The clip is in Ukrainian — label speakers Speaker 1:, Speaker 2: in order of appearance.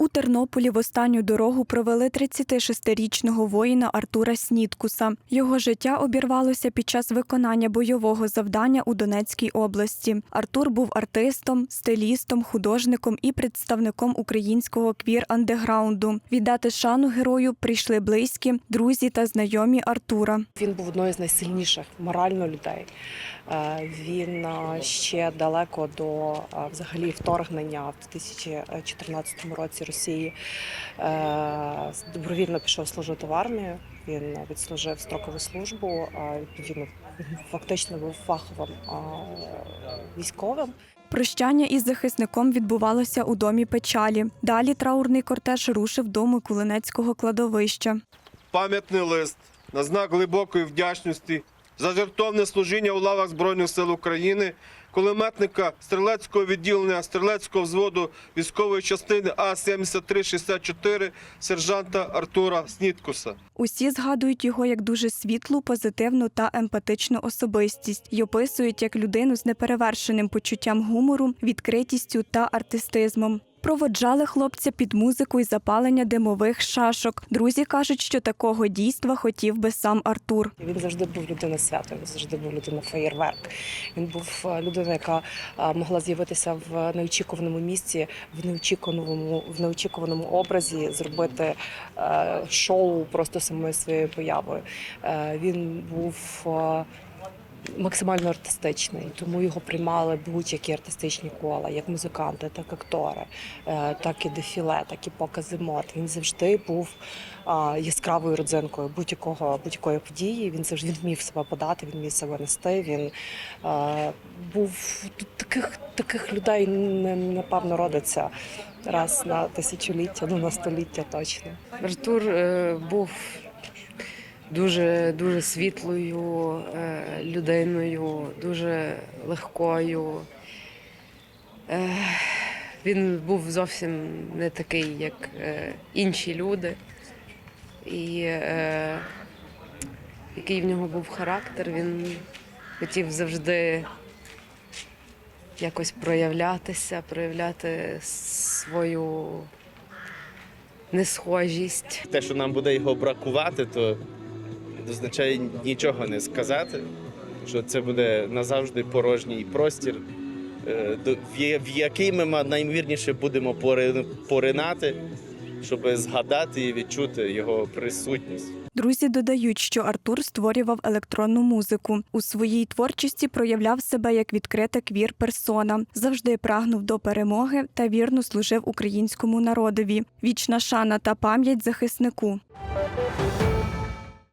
Speaker 1: У Тернополі в останню дорогу провели 36-річного воїна Артура Сніткуса. Його життя обірвалося під час виконання бойового завдання у Донецькій області. Артур був артистом, стилістом, художником і представником українського квір-андеграунду. Віддати шану герою прийшли близькі, друзі та знайомі Артура.
Speaker 2: Він був одною з найсильніших морально людей. Е, Він е, ще далеко до е, взагалі вторгнення в 2014 році Росії е, добровільно пішов служити в армію. Він відслужив строкову службу. Відповідно, фактично був фаховим військовим.
Speaker 1: Прощання із захисником відбувалося у домі печалі. Далі траурний кортеж рушив до Миколинецького кладовища.
Speaker 3: пам'ятний лист на знак глибокої вдячності за жертовне служіння у лавах Збройних сил України, кулеметника стрілецького відділення стрілецького взводу військової частини А-7364 сержанта Артура Сніткуса.
Speaker 1: Усі згадують його як дуже світлу, позитивну та емпатичну особистість й описують як людину з неперевершеним почуттям гумору, відкритістю та артистизмом. Проводжали хлопця під музику і запалення димових шашок. Друзі кажуть, що такого дійства хотів би сам Артур.
Speaker 2: Він завжди був людина свято, він завжди був людина феєрверк. Він був е, людина, яка е, могла з'явитися в неочікуваному місці, в неочікуваному, в неочікуваному образі, зробити е, шоу просто самою своєю появою. Він був. Максимально артистичний, тому його приймали будь-які артистичні кола, як музиканти, так актори, е, так і дефіле, так і покази мод. Він завжди був яскравою родзинкою будь-якого будь-якої події. Він завжди він вмів себе подати, він вмів себе нести. Він е, був тут таких таких людей не напевно родиться раз на тисячоліття, ну на століття точно.
Speaker 4: Артур е, був дуже дуже світлою е, людиною, дуже легкою. Е, він був зовсім не такий, як е, інші люди. І який в нього був характер, він хотів завжди якось проявлятися, проявляти свою несхожість.
Speaker 5: Те, що нам буде його бракувати, то означає нічого не сказати, що це буде назавжди порожній простір, е, в який ми наймірніше будемо пори- поринати, щоб згадати і відчути його присутність.
Speaker 1: Друзі додають, що Артур створював електронну музику. У своїй творчості проявляв себе як відкрита квір-персона, завжди прагнув до перемоги та вірно служив українському народові. Вічна шана та пам'ять захиснику.